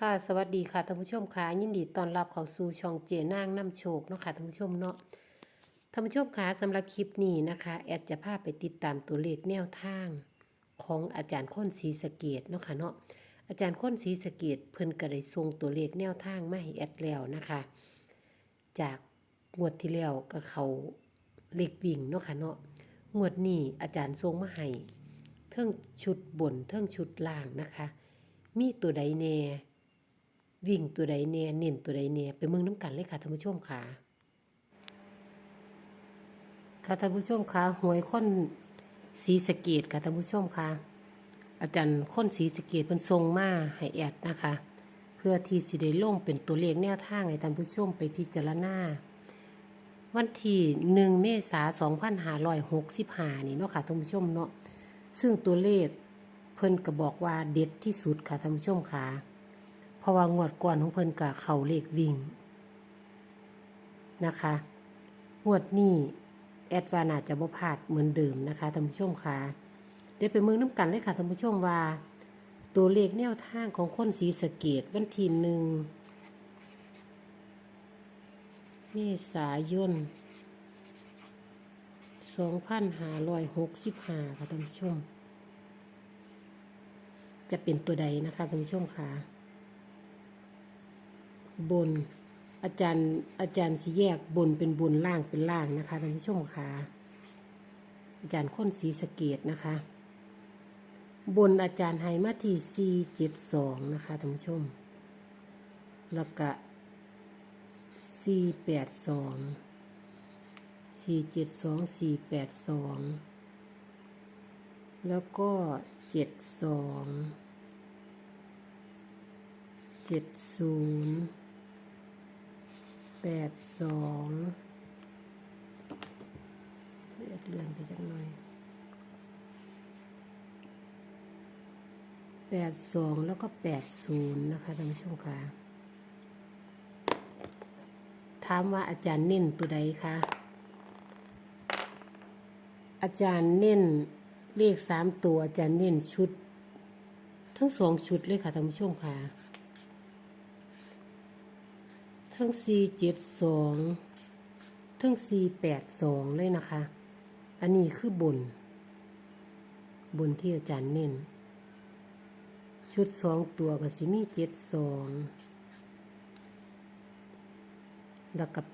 ค่ะสวัสดีค่ะท่านผู้ชมค่ะยินดีต้อนรับเข้าสู่ช่องเจนางน้ำโชคเนาะค่ะท่านผู้ชมเนาะท่านผู้ชมค่ะสำหรับคลิปนี้นะคะแอดจะพาไปติดตามตัวเลขแนวทางของอาจารย์ค้นศรีสะเกดเนาะค่ะเนาะอาจารย์ค้นศรีสะเกดเพิ่นก็ได้ส่งตัวเลขแนวทางมาให้แอดแล้วนะคะ จากงวดที่แล้วก็เขาเลขวิ่งเนาะค่ะเนาะงวดนี้อาจารย์ส่งมาให้เทิงชุดบนเทิงชุดล่างนะคะ มีตัวใดแน่ วิ่งตัวใดแน่เน้นตัวใดแน่ไปเมืองน้ำกันเลยค่ะท่านผู้ชมค่ะค่ะท่านผู้ชมค่ะหวยค้นสีสเกตค่ะท่านผู้ชมค่ะ อาจารย์ค้นสีสเกตเป็นทรงมาให้แอดนะคะ เพื่อที่สิได้ลงเป็นตัวเลขแนวทางให้ท่านผู้ชมไปพิจารณาวันที่หนึ่งเมษาสองพันห้าร้อยหกสิบห้านี่เนาะค่ะท่านผู้ชมเนาะซึ่งตัวเลขเพิ่นก็บอกว่าเด็ดที่สุดค่ะท่านผู้ชมค่ะ เพราะว่างวดก่อนของเพิ่นกับเขาเลขวิ่งนะคะ งวดนี้แอดวานาจะบ่พลาดเหมือนเดิมนะคะท่านผู้ชมค่ะเดี๋ยวไปมือน้ำกันเลยค่ะท่านผู้ชมว่า ตัวเลขแนวทางของคนสีสเกตวันที่หนึ่งเมษายน2565ค่ะท่านผู้ชม จะเป็นตัวใดนะคะท่านผู้ชมค่ะ บน อาจารย์อาจารย์สีแยกบนเป็นบนล่างเป็นล่างนะคะท่านผู้ชมค่ะอาจารย์ค้นสีสเกตนะคะ บนอาจารย์ไฮมาที่ 4 7 2 นะคะท่านผู้ชม แล้วก็ 4 8 2 4 7 2 4 8 2 แล้วก็ 7 2 7 0 แปดสองเลื่อนเลือนไปจักหน่อยแปดสองแล้วก็แปดศูนย์นะคะท่านผู้ชมค่ะถามว่าอาจารย์เน้นตัวใดคะอาจารย์เน้นเลขสามตัวอาจารย์เน้นชุด ทั้งสองชุดเลยค่ะท่านผู้ชมค่ะ ทั้ง472ทั้ง482เลยนะคะ อันนี้คือบน บนที่อาจารย์เน้น ชุดสองตัวก็สิมี72แล้วก็82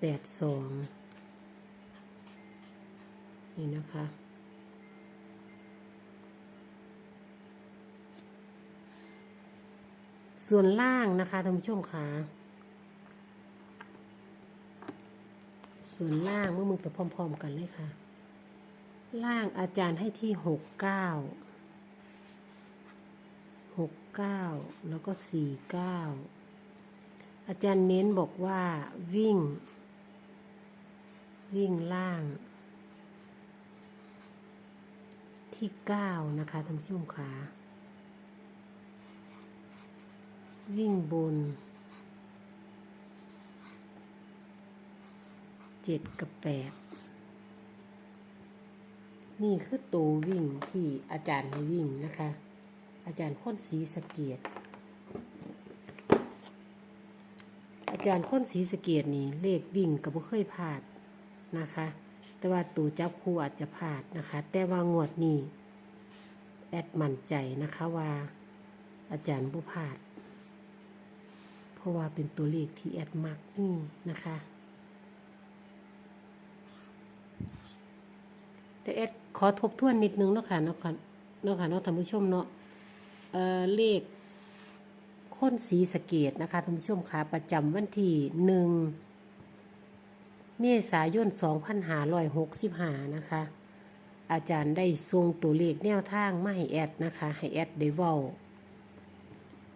นี่นะคะส่วนล่างนะคะท่านผู้ชมค่ะ ส่วนล่างเมื่อมือไปพร้อม ๆ กันเลยค่ะ ล่างอาจารย์ให้ที่หกเก้าหกเก้าแล้วก็สี่เก้าอาจารย์เน้นบอกว่าวิ่ง วิ่งล่าง ที่เก้านะคะท่านผู้ชมค่ะวิ่งบน เจ็ดกับแปดนี่คือตัววิ่งที่อาจารย์ให้วิ่งนะคะ อาจารย์ค้นสีสเกียดอาจารย์ค้นสีสเกียดนี่เลขวิ่งกับบ่เคยพลาดนะคะ แต่ว่าตัวจับคู่อาจจะพลาดนะคะ แต่ว่างวดนี้แอดมั่นใจนะคะว่าอาจารย์บ่พลาด เพราะว่าเป็นตัวเลขที่แอดมักนี่นะคะ ดี๋ยวแอดขอทบทวนนิดนึงเนาะค่ะเนาะค่ะเนาะค่ะเนาะท่านผู้ชมเนาะเอ่อเลขค้นสีสะเกตนะคะท่านผู้ชมค่ะประจำวันที่หนึ่งเมษายน2565นะคะ อาจารย์ได้ทรงตัวเลขแนวทางมาให้แอดนะคะ ให้แอดได้เว้า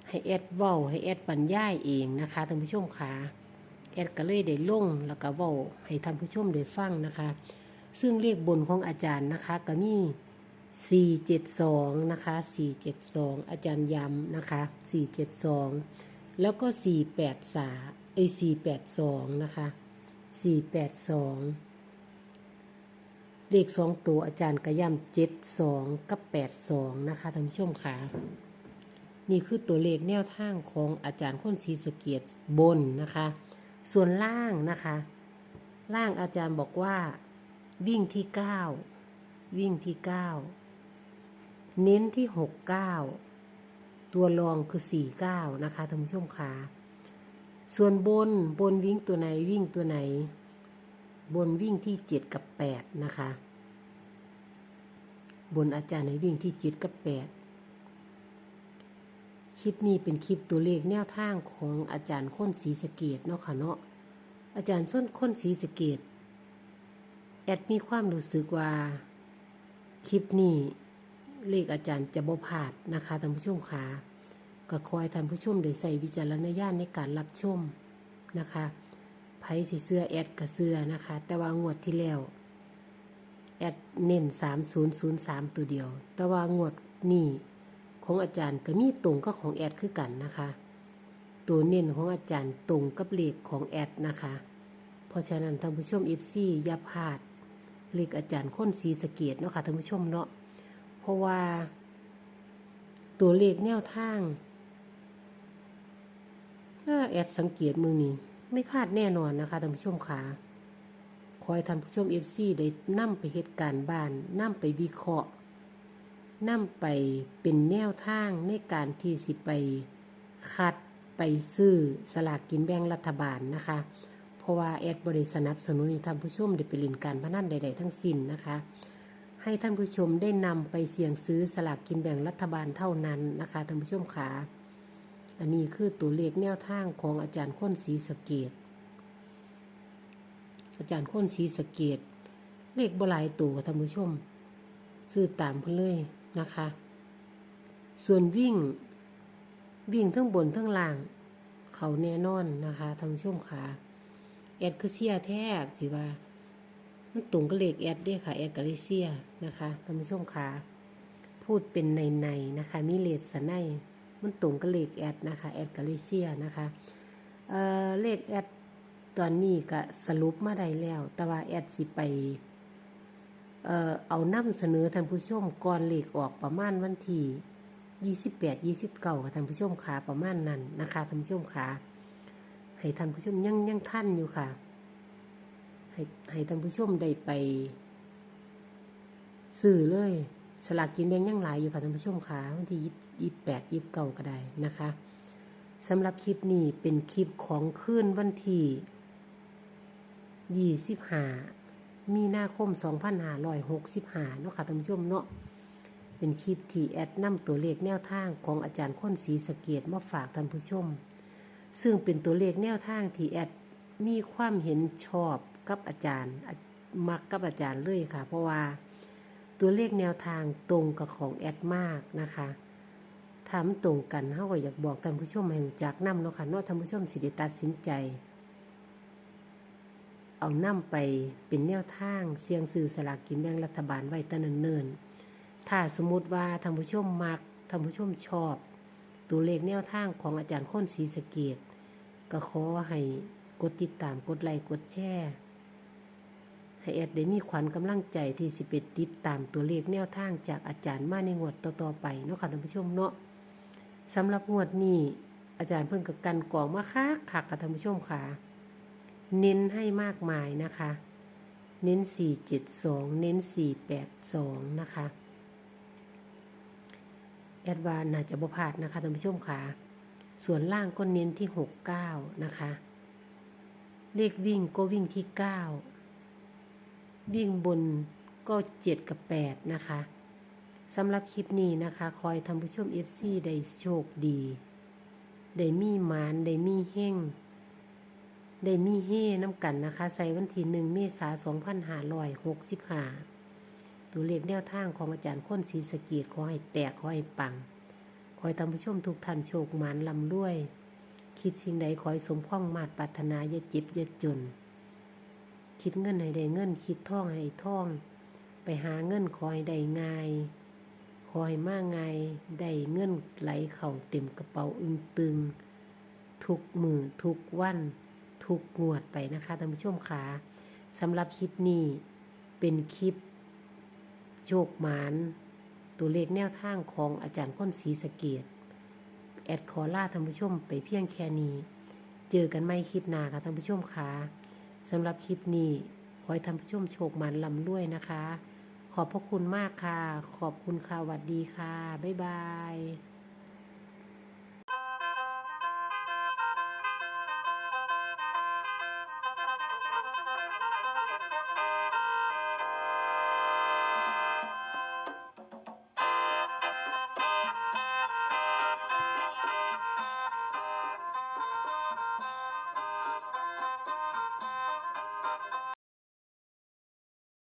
ให้แอดเว้าให้แอดบรรยายเองนะคะท่านผู้ชมค่ะแอดก็เลยได้ลงแล้วก็เว้าให้ท่านผู้ชมได้ฟังนะคะ ซึ่งเลขบนของอาจารย์นะคะก็มี472นะคะ472 อาจารย์ย้ำนะคะ 472 แล้วก็ 483เอ้482 นะคะ 482 เลข 2 ตัวอาจารย์ก็ย้ำ72 กับ 82 นะคะท่านผู้ชมค่ะนี่คือตัวเลขแนวทางของอาจารย์คนศรีสเกียบนนะคะ ส่วนล่างนะคะ ล่างอาจารย์บอกว่า วิ่งที่เก้าวิ่งที่เก้าเน้นที่หกเก้าตัวรองคือสี่เก้านะคะท่านผู้ชมค่ะส่วนบนบนวิ่งตัวไหนวิ่งตัวไหน บนวิ่งที่เจ็ดกับแปดนะคะ บนอาจารย์ในวิ่งที่เจ็ดกับแปดคลิปนี้เป็นคลิปตัวเลขแนวทางของอาจารย์ค้นศรีสเกดเนาะค่ะเนาะอาจารย์ส้นค้นศรีสเกด แอดมีความรู้สึกว่า คลิปนี้เลขอาจารย์จะบ่พลาดนะคะท่านผู้ชมค่ะก็คอยท่านผู้ชมได้ใส่วิจารณญาณในการรับชมนะคะไผสีเสื้อแอดกับเสื้อนะคะ แต่ว่างวดที่แล้วแอดเน้น3003 ตัวเดียว แต่ว่างวดนี้ของอาจารย์ก็มีตรงก็ของแอดคือกันนะคะ ตัวเน้นของอาจารย์ตรงกับเลขของแอดนะคะ เพราะฉะนั้นท่านผู้ชม FC อย่าพลาด เลขอาจารย์ค้นสีสเกตเนาะค่ะท่านผู้ชมเนาะเพราะว่า ตัวเลขแนวทางถ้าแอดสังเกตมือนี้ไม่พลาดแน่นอนนะคะท่านผู้ชมค่ะคอยท่านผู้ชมเอฟซีได้นำไปเหตุการณ์บ้านนำไปวิเคราะห์นำไปเป็นแนวทางในการที่สิไปคัดไปซื้อสลากกินแบ่งรัฐบาลนะคะ เพราะว่าแอดบริสนับสนุนท่านผู้ชมได้ไปล่นการพนันใด ๆ ทั้งสิ้นนะคะ ให้ท่านผู้ชมได้นำไปเสี่ยงซื้อสลากกินแบ่งรัฐบาลเท่านั้นนะคะท่านผู้ชมขาอันนี้คือตัวเลขแนวทางของอาจารย์ค้นศรีสะเกดอาจารย์ค้นศรีสะเกดเลขบลายตัวท่านผู้ชม ซื้อตามเพื่นเลยนะคะ ส่วนวิ่งวิ่งทั้งบนทั้งล่าง เขาแน่นอนนะคะท่านผู้ชมขา แอดคือเชียแทบสิว่า มันตรงกับเลขแอดด้ค่ะแอดกาลิเซียนะคะท่านผู้ชมค่ะพูดเป็นในในๆนะคะมีเลสไนมันตรงกับเลขแอดนะคะแอดกาลิเซียนะคะเอ่อเลขแอดตอนนี้ก็สรุปมาได้แล้ว แต่ว่าแอดสิไปเอ่อเอานำเสนอท่านผู้ชมก่อนเลขออกประมาณวันที่28 29ค่ะท่านผู้ชมค่ะประมาณนั้นนะคะท่านผู้ชมค่ะ ให้ท่านผู้ชมยังยังท่านอยู่ค่ะ ให้ให้ท่านผู้ชมได้ไปสื่อเลยสลากกินแบ่งยังหลายอยู่ค่ะท่านผู้ชมค่ะวันที่ยี่สิบแปดยี่สิบเก้าก็ได้นะคะสำหรับคลิปนี้เป็นคลิปของคืนวันที่ยี่สิบห้ามีนาคมสองพันห้าร้อยหกสิบห้าเนาะค่ะท่านผู้ชมเนาะเป็นคลิปที่แอดนำตัวเลขแนวทางของอาจารย์ค้นศรีสะเกดมาฝากท่านผู้ชม ซึ่งเป็นตัวเลขแนวทางที่แอดมีความเห็นชอบกับอาจารย์ มักกับอาจารย์เลยค่ะ เพราะว่าตัวเลขแนวทางตรงกับของแอดมากนะคะถามตรงกันเฮาก็อยากบอกท่านผู้ชมให้รู้จักนำเนาะค่ะเนาะท่านผู้ชมสิได้ตัดสินใจ เอานำไปเป็นแนวทางเสียงซื้อสลากกินแบ่งรัฐบาลไว้ตั้งเนินๆถ้าสมมุติว่าท่านผู้ชมมักท่านผู้ชมชอบ ตัวเลขแนวทางของอาจารย์ค้นศรีสเกดก็ขอให้กดติดตามกดไลค์กดแชร์ให้แอดได้มีขวัญกำลังใจที่สิเป็ดติดตามตัวเลขแนวทางจากอาจารย์มาในงวดต่อๆไปเนาะค่ะท่านผู้ชมเนาะสำหรับงวดนี้อาจารย์เพิ่งกับกันกล่องมาคักคักกับท่านผู้ชมค่ะ เน้นให้มากมายนะคะ เน้น 472 เน้น 482 นะคะ แอดวานน่าจะบ่พลาดนะคะท่านผู้ชมค่ะ ส่วนล่างก็เน้นที่ 69 นะคะ เลขวิ่งก็วิ่งที่ 9 วิ่งบนก็เจ็ดกับแปดนะคะสำหรับคลิปนี้นะคะ คอยทำผู้ชม FC ได้โชคดี ได้มีหมานได้มีเฮ่งได้มีเฮ่น้ำกันนะคะ ใส่วันที่หนึ่งเมษาสองพันห้าร้อยหกสิบห้า ตัวเลขแนวทางของอาจารย์ค้นศรีสกีดขอให้แตกขอให้ปังคอยทำผู้ชมทุกท่านโชคหมานลำด้วย คิดสิ่งใดขอให้สมความมาตรปรารถนาอย่าจ็บอย่าจน คิดเงินให้ได้เงิน คิดท่องให้ได้ท่อง ไปหาเงินขอให้ได้ง่าย ขอให้มากง่ายได้เงินไหลเข่าเต็มกระเป๋าอึงตึง ทุกมือทุกวันทุกงวดไปนะคะท่านผู้ชมขาสำหรับคลิปนี้เป็นคลิป โชคหมานตัวเลขแนวทางของอาจารย์ค้นศรีสเกียดแอดคอลาท่านผู้ชมไปเพียงแค่นี้ เจอกันไม่คลิปหน้าค่ะท่านผู้ชมคะสำหรับคลิปนี้ขอให้ท่านผู้ชมโชคมันลำด้วยนะคะ ขอบพระคุณมากค่ะ ขอบคุณค่ะหวัดดีค่ะ บ๊ายบาย